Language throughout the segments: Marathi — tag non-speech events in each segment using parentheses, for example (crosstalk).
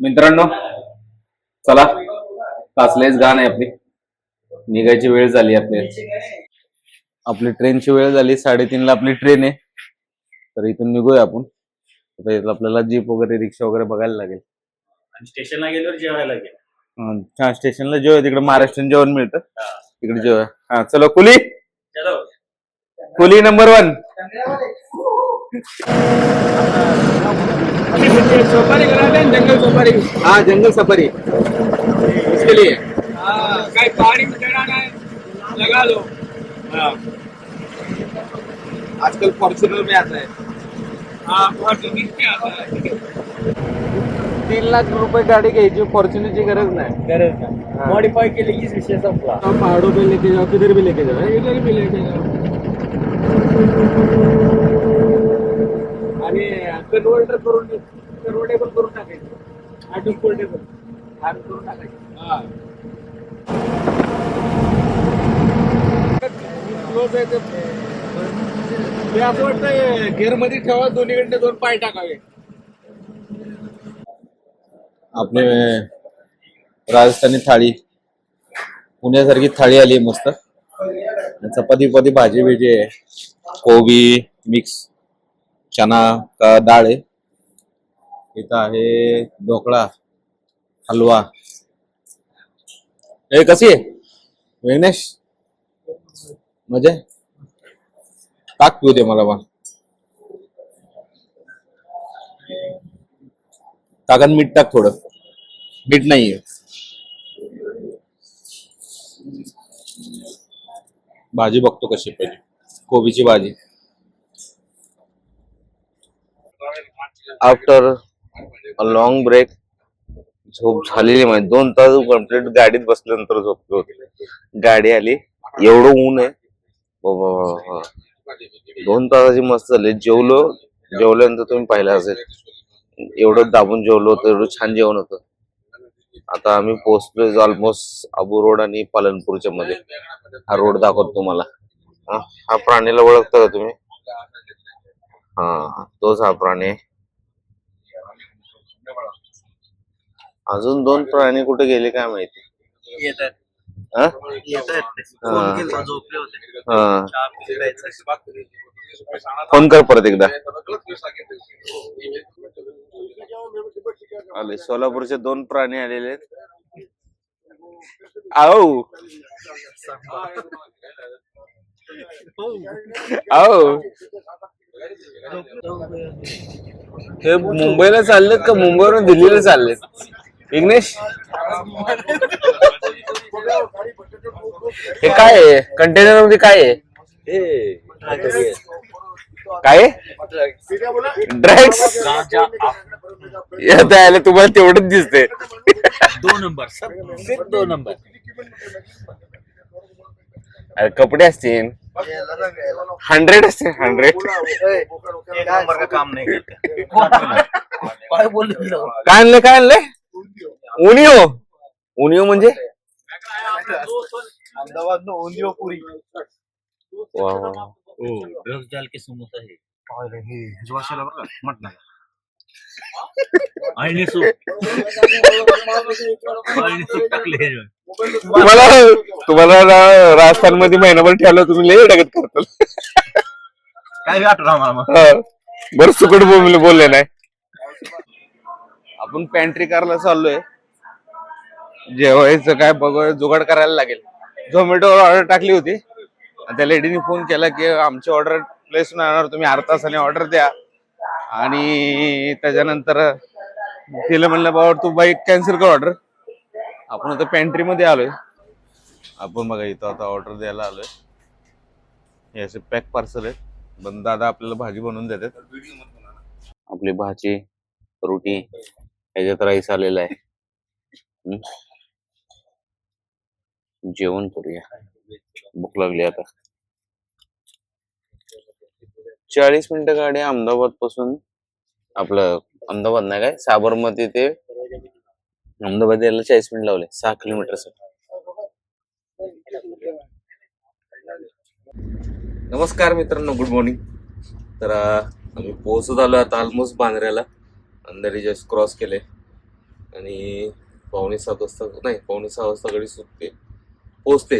मित्रांनो चला कासलेच गाण आहे आपली. निघायची वेळ झाली आपली. आपली ट्रेनची वेळ झाली साडेतीनला आपली ट्रेन आहे. तर इथून निघूया आपण. आपल्याला जीप वगैरे रिक्षा वगैरे बघायला लागेल. स्टेशनला गेल्यावर जेवायला गेलं अं, हा स्टेशनला जेव्हा तिकडे महाराष्ट्रीयन जेवण मिळतं. तिकडे जेव्हा हा चलो कुली. चलो. कुली नंबर वन जंगल सोपारी हाँ जंगल सफारी। उसके लिए। हाँ कहीं पहाड़ी में चढ़ाना है लगा लो। हाँ। आजकल फॉर्च्यूनर में आता है। हाँ आता है। तीन लाख रुपए गाड़ी घ्यायची फॉर्च्युनरची गरज नाही. गरज का मॉडिफाई के लिए इस विषय संपला. पहाड़ों पे लेके जाओ किधर भी लेके जाओ इधर भी लेके जाओ आणि कन्व्हर्टर करून कन्व्हर्टेबल करून टाकायचं. ऑटो फोल्डेबल ऑन करून टाकायचं. हा. क्लोज आहे ते ते असं वाटतं गेअरमध्ये ठेवा दोन्हीकडे दोन पाय टाकावे. आपले राजस्थानी थाळी. पुण्यासारखी थाळी आली मस्त. चपाती पती भाजी बिजी आहे. कोबी मिक्स. चना का डाळ. आहे इथं आहे ढोकळा हलवा. हे कशी आहे? विघ्नेश? मजा? ताक टाक पिऊ दे मला पण. टाकन मीठ टाक थोडं. मीठ नाहीये. भाजी बघतो कशी पाहिजे कोबीची भाजी. आफ्टर अ लॉंग ब्रेक झोप झालेली माहिती म्हणजे दोन तास कंप्लीट गाडीत बसल्यानंतर झोपलो होते. गाडी आली. एवढं ऊन आहे. दोन तासाची मस्त झाली. जेवलो. जेवल्यानंतर तुम्ही पाहिलं असेल. एवढं दाबून जेवलो होतं. एवढं छान जेवण होतं. आता आम्ही पोहोचलोय ऑलमोस्ट अबू रोड आणि पालनपूरच्या मध्ये. हा रोड दाखवतो तुम्हाला. हा हा प्राणीला ओळखता का तुम्ही? हा तोच हा प्राणी. आहे. अजून दोन प्राणी कुठे गेले काय माहिती? येतात. हा? येतात. हा. फोन केला झोपले होते. हा. चहा पिलायचं. फोन कर परत एकदा. आले सोलापूरचे दोन प्राणी आलेले आहेत. आओ आओ हे मुंबईला चाललेत का? मुंबईवरून दिल्लीला चाललेत? विघ्नेश हे काय आहे? कंटेनरमध्ये काय आहे? काय? ड्रग्स येत आलं तुम्हाला तेवढंच दिसते दो नंबर सब सिर्फ दो नंबर. अरे कपडे असतील. हंड्रेड असतील हंड्रेड काम नहीं करते? काय बोल काय आणलं काय आणलंय? उनिओ. उनिओ म्हणजे? अहमदाबाद में ओनियो पूरी. वा, वा, वा. ड्रग्स डाल के समोसा है म्हटलं. आणि सूप आणि सूप टाकले ह्याच्यावर. तुम्हाला तुम्हाला राजस्थानमध्ये महिनाभर ठेवलं तुम्ही लय डगत करताल. काय आठवण आम्हाला मग? हा. बरं सुकट बोलले बोलले नाही. आपण पॅन्ट्री कारला चाललोय. जेवायचं काय बघ जुगाड करायला लागेल. झोमॅटोवर ऑर्डर टाकली होती. आणि त्या लेडीने फोन केला की आमची ऑर्डर प्लेस होणार तुम्ही अर्धा तासाने ऑर्डर द्या. आणि त्याच्यानंतर तिला म्हणलं बाबा तू बाईक कॅन्सल कर ऑर्डर आपण आता पॅन्ट्री मध्ये आलोय. आपण बघा इथं आता ऑर्डर द्यायला आलोय. हे असे पॅक पार्सल आहेत. पण दादा आपल्याला भाजी बनवून देतात. आपली भाजी रोटी ह्याच्यात राईस आलेला आहे. जेवण करूया. भूक लागली आता. चाळीस मिनिटं गाडी अहमदाबादपासून आपलं अहमदाबाद नाही काय? साबरमती ते अहमदाबाद यायला चाळीस मिनिट लावले. सहा किलोमीटर नमस्कार मित्रांनो गुड मॉर्निंग तर आम्ही पोहोचत आलो आता ऑलमोस्ट बांद्र्याला. अंधारी जस्ट क्रॉस केले. आणि पावणे सात वाजता नाही पावणे सहा वाजता गाडी सुटते. पोचते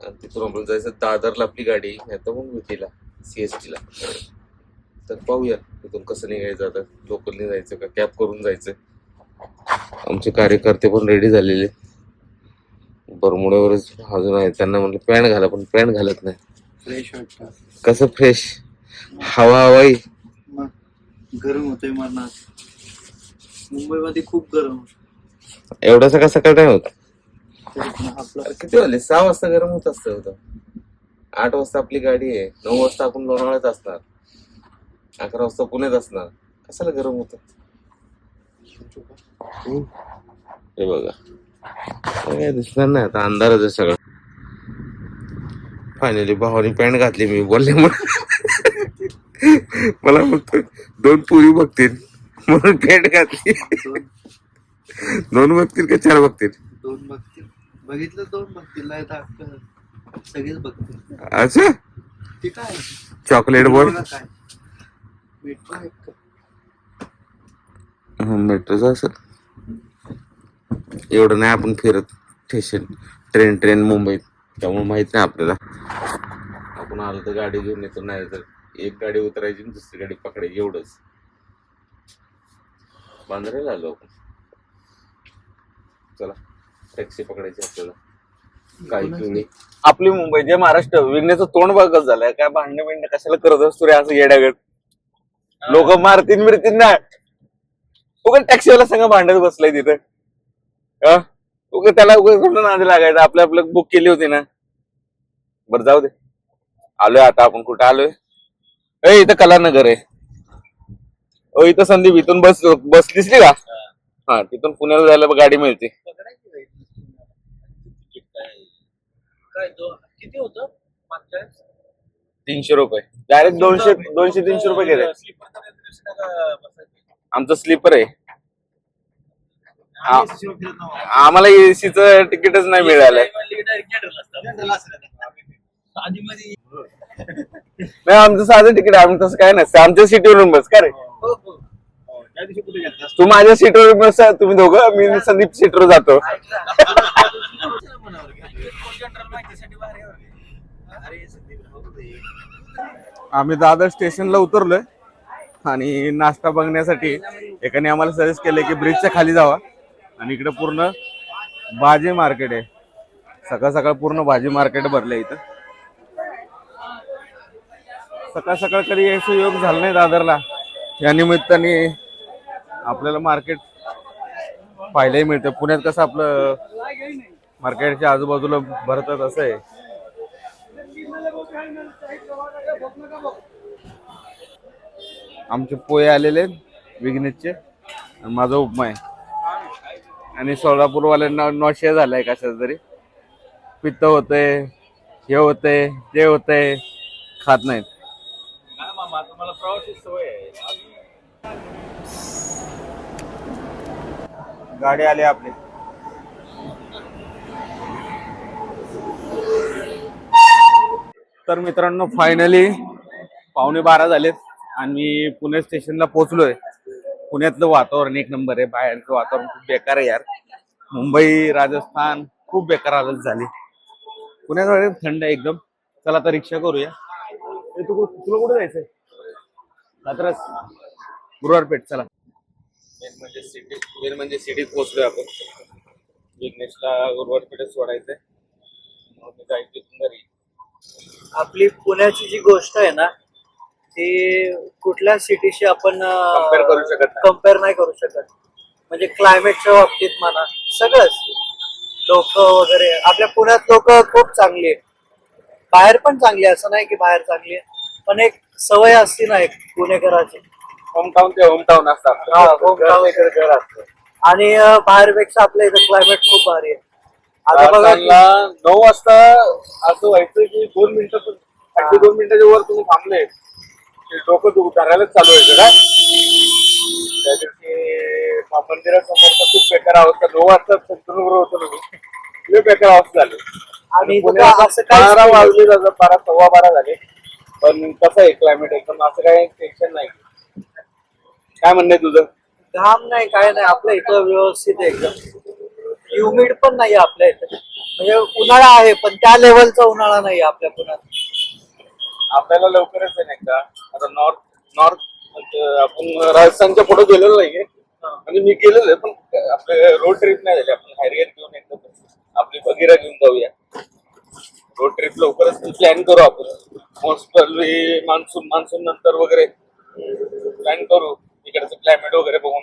आणि तिथून आपण जायचं दादरला आपली गाडी. नाही तर मग विटीला सी एस टीला तर पाहूया तिथून कसं निघायचं आता. लोकलने जायचं का? कॅब करून जायचं. आमचे कार्यकर्ते पण रेडी झालेले. बरमुड्यावरच अजून आहे. त्यांना म्हटलं पॅन्ट घाला पण पॅन्ट घालत नाही. कसं फ्रेश हवा हवाई. गरम होतोय मरणात. मुंबईमध्ये खूप गरम होतं. एवढा सकाळ सकाळ नाही होत? (laughs) आपलं किती वाजले सहा वाजता गरम होत असतं होतं. आठ वाजता आपली गाडी आहे. नऊ वाजता आपण लोणावळ्यात असणार. अकरा वाजता पुण्यात असणार. कशाला गरम होत? हे बघा. हे काय दिसणार नाही आता. अंधारच आहे सगळं. फायनली भावानी पॅन्ट घातली मी. बोलल्यामुळे मला. फक्त दोन पुरी बघतील. म्हणून पॅन्ट घातली. दोन. दोन बघतील का चार बघतील? दोन बघतील. बघितलं दोन बघतील नाही तर सगळेच बघतील. ते काय चॉकलेट बघा काय? मेट्रो आहे का? मेट्रोचं असेल. एवढं नाही आपण फिरत स्टेशन ट्रेन ट्रेन मुंबईत. त्यामुळे माहीत नाही आपल्याला. आपण आलो तर गाडी घेऊन येतो नाही तर एक गाडी उतरायची आणि दुसरी गाडी पकडायची एवढंच. बांद्राला आलो आपण. चला. टॅक्सी पकडायची आपल्याला. काही तुम्ही आपली मुंबई जे महाराष्ट्र विघ्नेचं तोंड बघत झालंय. काय भांडणे बिंडणे कशाला करत असतो रे असं येड्यागड? लोक मारतीन मिरतीन ना उगा टॅक्सीवाला संग भांडत बसलाय तिथं. हा? उगा त्याला उगा कुठं नादी लागायचं? आपलं आपलं बुक केली होती ना. बरं जाऊ दे. आलोय आता आपण. कुठं आलोय? ए इथं कलानगर आहे. ओ इथं संदीप इथून बस बस दिसली का? हा तिथून पुण्याला जायला गाडी मिळते. काय दो- किती होतं मागच्या वेळेस? तीनशे रुपये डायरेक्ट दोनशे दोनशे तीनशे रुपये का बसायचं? आमचं स्लीपर आहे आम्ही SC वर फिरत नव्हतो. आम्हाला एसीच तिकीटच नाही मिळालं म्हणली की direct general असतं. general असतं. आधीमध्ये नाही आमचं साधं तिकीट आहे, आम्ही तसं काय नसतं आमच्या सीटवरून बस का रे हो, हो. हो, त्या दिवशी कुठे गेलता? तू माझ्या सीटवर बस तुम्ही दोघं मी संदीप सीटवर जातो (laughs) (laughs) यावं लागेल. अरे संदीप भाऊ रे. आम्ही दादर स्टेशनला उतरलोय आणि नाश्ता बघण्यासाठी एकाने आम्हाला सजेस्ट केलं की ब्रिजच्या खाली जावा. आणि इकडे पूर्ण भाजी मार्केट आहे. सकाळ सकाळ पूर्ण भाजी मार्केट भरलंय इथं. सकाळ सकाळ कधी यायचं योग झाला नाही दादरला. या निमित्ताने आपल्याला मार्केट पाहायलाही मिळतं पुण्यात कसं आपलं मार्केटच्या आजूबाजूला भरतात असं आहे. आमचे पोहे आलेले आहेत विघ्नेशचे. आणि माझा उपमा आहे. आणि सोलापूरवाल्यांना नॉशिया झालाय कशाचं तरी. पित्त होतंय हे होतंय ते होतंय खात नाहीत. गाडी आली आपली. तर मित्रांनो फायनली पावणे बारा झालेत. आणि मी पुणे स्टेशनला पोहोचलोय. पुण्यातलं वातावरण एक नंबर आहे. बाहेरचं वातावरण खूप बेकार आहे यार. मुंबई राजस्थान खूप बेकार हालत झाली. पुण्यात थंड आहे एकदम. चला आता रिक्षा करूया. तू तुला कुठे जायचंय? कात्रज गुरुवारपेठ चला. मेन म्हणजे सिटी मेन म्हणजे सिटीत पोहोचलोय आपण. विघ्नेशला गुरुवारपेठेत सोडायचंय. मग मी जायचं घरी. आपली पुण्याची जी गोष्ट आहे ना ती कुठल्या सिटीशी आपण Compare करू शकत नाही. कंपेअर नाही करू शकत. म्हणजे क्लायमेटच्या बाबतीत म्हणा सगळंच. लोक वगैरे आपल्या पुण्यात लोक खूप चांगली आहेत. बाहेर पण चांगली आहे, असं नाही की बाहेर चांगली आहे पण एक सवय असते ना एक पुणेकराची. होमटाऊन ते होमटाऊन असतात. हा, hometown. इकडे घर असतं. आणि अं, बाहेरपेक्षा आपल्या इथं क्लायमेट खूप भारी आहे. आता बघा की- राजस्थानला नऊ वाजता असं व्हायचं की दोन मिनिटं पण अगदी दोन मिनिटाच्या वर तुम्ही थांबले. डोकं दु- धरायलाच चालू व्हायचं का त्या दिवशी मंदिरासमोर तर खूप बेकार अवस्था. नऊ वाजता संतूर होतो ना मी. बेकार अवस्था झाली. आणि असं बारा. वाजले जातात बारा सव्वा बारा झाले. पण कसं आहे क्लायमेट एकदम असं काही टेन्शन नाही. काय म्हणणं आहे तुझं? घाम नाही काय नाही. आपल्या इथं व्यवस्थित आहे एकदम. ह्युमिड पण नाही आपल्या इथं. म्हणजे उन्हाळा आहे पण त्या लेवलचा उन्हाळा नाही आपल्या पुण्यात. आपल्याला लवकरच आहे नाही का? आता नॉर्थ नॉर्थ आपण राजस्थानच्या पुढे गेलेलो नाहीये. म्हणजे मी गेलेलो आहे पण आपले रोड ट्रिप नाही झाली. आपण हॅरियर घेऊन एकदम आपली बगीरा घेऊन जाऊया. रोड ट्रिप लवकरच प्लॅन करू आपण. मोस्ट मान्सून मान्सून नंतर वगैरे प्लॅन करू. इकडचं क्लायमेट वगैरे बघून.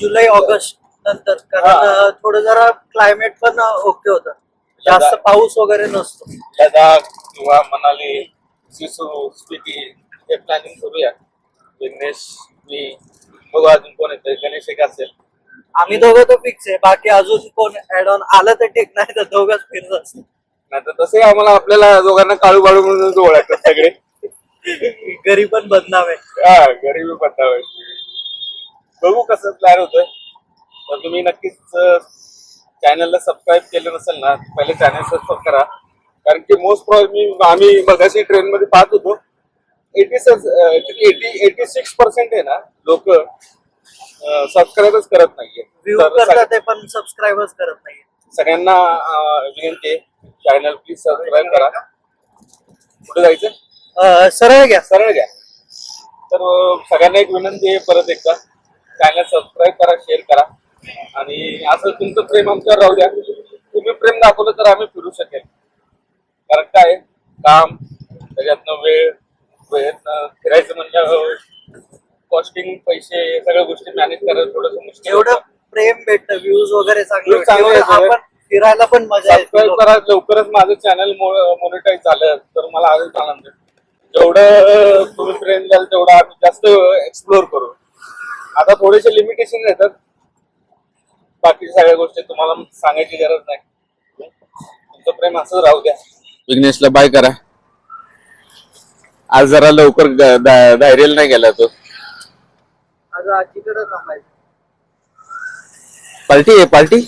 जुलै ऑगस्ट नंतर कारण थोडं जरा क्लायमेट पण ओके होतं. जास्त. पाऊस वगैरे नसतो. लडाख किंवा मनाली स्पिती हे प्लॅनिंग करूया. विघ्नेश मी बघू अजून कोण येतं गणेश एक असेल. आम्ही दोघं तर फिक्स आहे. बाकी अजून कोण ऍड ऑन आलं तर ठीक नाही तर दोघंच फिरत असतो नाही तर तसे आम्हाला आपल्याला दोघांना काळू बाळू म्हणून ओळखतात सगळे. घरी पण बदनाम आहे. हा गरीबी पत्तावर बघू कसं प्लॅन होतोय. तर तुम्ही नक्कीच चॅनलला सबस्क्राईब केलं नसेल ना पहिले चॅनल सबस्क्राईब करा. कारण की मोस्ट प्रॉब्लेम आम्ही मगाशी ट्रेन मध्ये पाहत होतो. Eighty eighty eighty six percent आहे ना लोक सबस्क्राईबच करत नाहीये. पण सबस्क्राईबच करत नाही सगळ्यांना विनंती आहे चॅनल प्लीज सबस्क्राईब करा. कुठे जायचं? सरळ घ्या. सरळ घ्या. तर सगळ्यांना एक विनंती आहे परत एकदा. चॅनल सबस्क्राईब करा शेअर करा. आणि असं तुमचं प्रेम आमच्यावर राहू द्या. तुम्ही प्रेम दाखवलं तर आम्ही फिरू शकेल. कारण काय? आहे, काम त्याच्यातनं वेळ वेळेतनं फिरायचं म्हणजे कॉस्टिंग पैसे हे सगळ्या गोष्टी मॅनेज करायला थोडस मुश्किल एवढं. प्रेम भेटतं व्ह्यूज वगैरे चांगले चांगले. आपण फिरायला पण मजा येते. करा लवकरच माझं चॅनल मोनिटाईज झालं तर मला आजच आनंद. जेवढं तुम्ही फ्रेंड द्याल तेवढं आम्ही जास्त एक्सप्लोर करू. आता थोडेसे लिमिटेशन येतात. बाकी सगळ्या गोष्टी तुम्हाला सांगायची गरज नाही. तुमचं प्रेम असंच राहू द्या. विघ्नेशला बाय करा. आज जरा लवकर धैर्य नाही गेला तो. पार्टी आहे पार्टी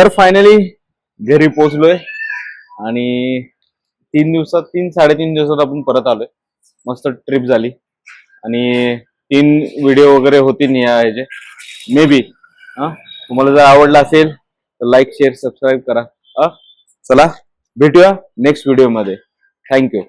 तर फायनली घरी पोहोचलोय. आणि तीन दिवसात तीन साडेतीन दिवसात आपण परत आलोय. मस्त ट्रिप झाली. आणि तीन व्हिडिओ वगैरे होतील या ह्याचे. मे बी हा? तुम्हाला जर आवडला असेल तर लाईक शेअर सबस्क्राईब करा. चला भेटूया नेक्स्ट व्हिडिओमध्ये थँक्यू